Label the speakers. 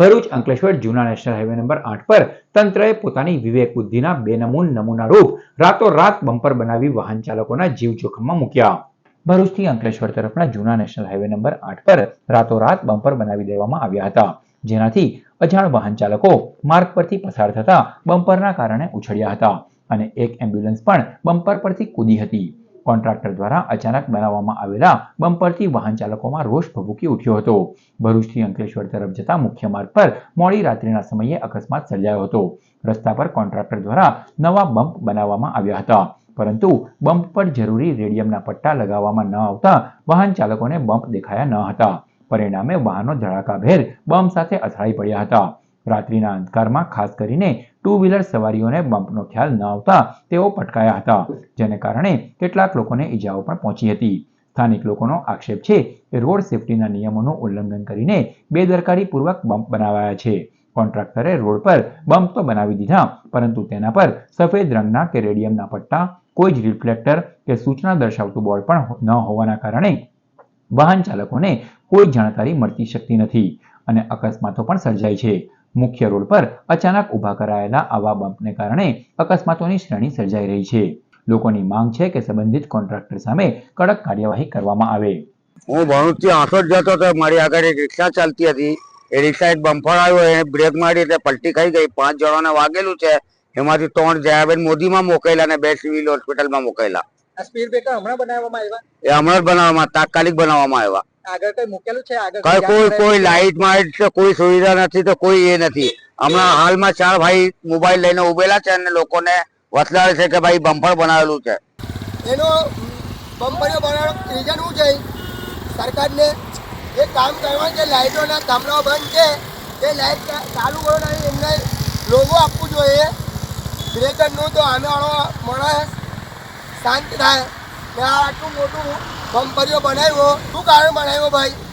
Speaker 1: ભરૂચ અંકલેશ્વર જૂના national highway number આઠ પર તંત્રએ પોતાની વિવેક બુદ્ધિના બેનમૂન નમૂના રૂપ રાતોરાત બમ્પર બનાવી વાહન ચાલકોના જીવ જોખમમાં મૂક્યા. ભરૂચથી અંકલેશ્વર તરફના જૂના નેશનલ હાઈવે નંબર આઠ પર રાતોરાત બમ્પર બનાવી દેવામાં આવ્યા હતા, જેનાથી અજાણ વાહન ચાલકો માર્ગ પરથી પસાર થતા બમ્પરના કારણે ઉછળ્યા હતા અને એક એમ્બ્યુલન્સ પણ બમ્પર પરથી કૂદી હતી. કોન્ટ્રાક્ટર દ્વારા અચાનક બનાવવામાં આવેલા બમ્પરથી વાહન ચાલકોમાં રોષ ભભૂકી ઉઠ્યો હતો. ભરૂચથી અંકલેશ્વર તરફ જતા મુખ્ય માર્ગ પર મોડી રાત્રિના સમયે અકસ્માત સર્જાયો હતો. રસ્તા પર કોન્ટ્રાક્ટર દ્વારા નવા બમ્પ બનાવવામાં આવ્યા હતા. પરંતુ બમ્પ પર જરૂરી રેડિયમના પટ્ટા લગાવવામાં ન આવતા વાહન ચાલકોને બમ્પ દેખાયા ન હતા. પરિણામે વાહનો ધડાકાભેર બમ્પ સાથે અથડાઈ પડ્યા હતા. રાત્રિના અંધકારમાં ખાસ કરીને ટુ વ્હીલર સવારીઓને બમ્પનો ખ્યાલ ન આવતા તેઓ પટકાયા હતા, જેને કારણે કેટલાક લોકોને ઈજાઓ પણ પહોંચી હતી. સ્થાનિક લોકોનો આક્ષેપ છે કે રોડ સેફટીના નિયમોનું ઉલ્લંઘન કરીને બેદરકારીપૂર્વક બમ્પ બનાવાયા છે. કોન્ટ્રાક્ટરે રોડ પર બમ્પ તો બનાવી દીધા, પરંતુ તેના પર સફેદ રંગના કે રેડિયમના પટ્ટા, કોઈ જ રિફ્લેક્ટર કે સૂચના દર્શાવતું બોર્ડ પણ ન હોવાના કારણે વાહન ચાલકોને કોઈ જાણકારી મળતી શકતી નથી અને અકસ્માતો પણ સર્જાય છે. મુખ્ય રોડ પર અચાનક ઊભા કરાયેલા આવા બમ્પને કારણે અકસ્માતોની શ્રેણી સર્જાઈ રહી છે. લોકોની માંગ છે કે સંબંધિત કોન્ટ્રાક્ટર સામે કડક કાર્યવાહી કરવામાં આવે.
Speaker 2: હું ભરૂચથી આંસોદ જતો હતો. મારી આગળ એક રિક્ષા ચાલતી હતી. એ રિક્ષા એક બમ્પર આવ્યો. એને બ્રેક મારી એટલે પલટી ખાઈ ગઈ. પાંચ જણાને વાગેલું છે. એમાંથી ત્રણ જયાબેન મોદીમાં મોકલેલા અને બે સિવિલ હોસ્પિટલમાં મોકલેલા
Speaker 3: આ હમણાં બનાવવામાં આવ્યા?
Speaker 2: એ હમણાં જ બનાવવામાં તાત્કાલિક બનાવવામાં આવ્યા.
Speaker 3: આગળ કઈ મૂકેલું છે? આગળ
Speaker 2: કઈ કોઈ લાઈટ માઇટ કોઈ સુવિધા નથી તો કોઈ એ નથી. હમણાં હાલમાં ચાર ભાઈ મોબાઈલ લઈને ઉભેલા છે અને લોકોને વસલાડે છે કે ભાઈ બમ્પર બનાવેલું છે.
Speaker 4: એનો બમ્પર બનાવવાનું રીઝન શું છે. સરકારને એ કામ કરવાનું છે લાઇટોના થાંભલાઓ બંધ છે. એ લાઇટ ચાલુ નહીં એમને લોગો આપવું જોઈએ. બ્રેકરનું તો આનાવાળો મળે. શાંત થાય. આટલું મોટું બમ્પરીઓ બનાવ્યો શું કારણ બનાવ્યો ભાઈ?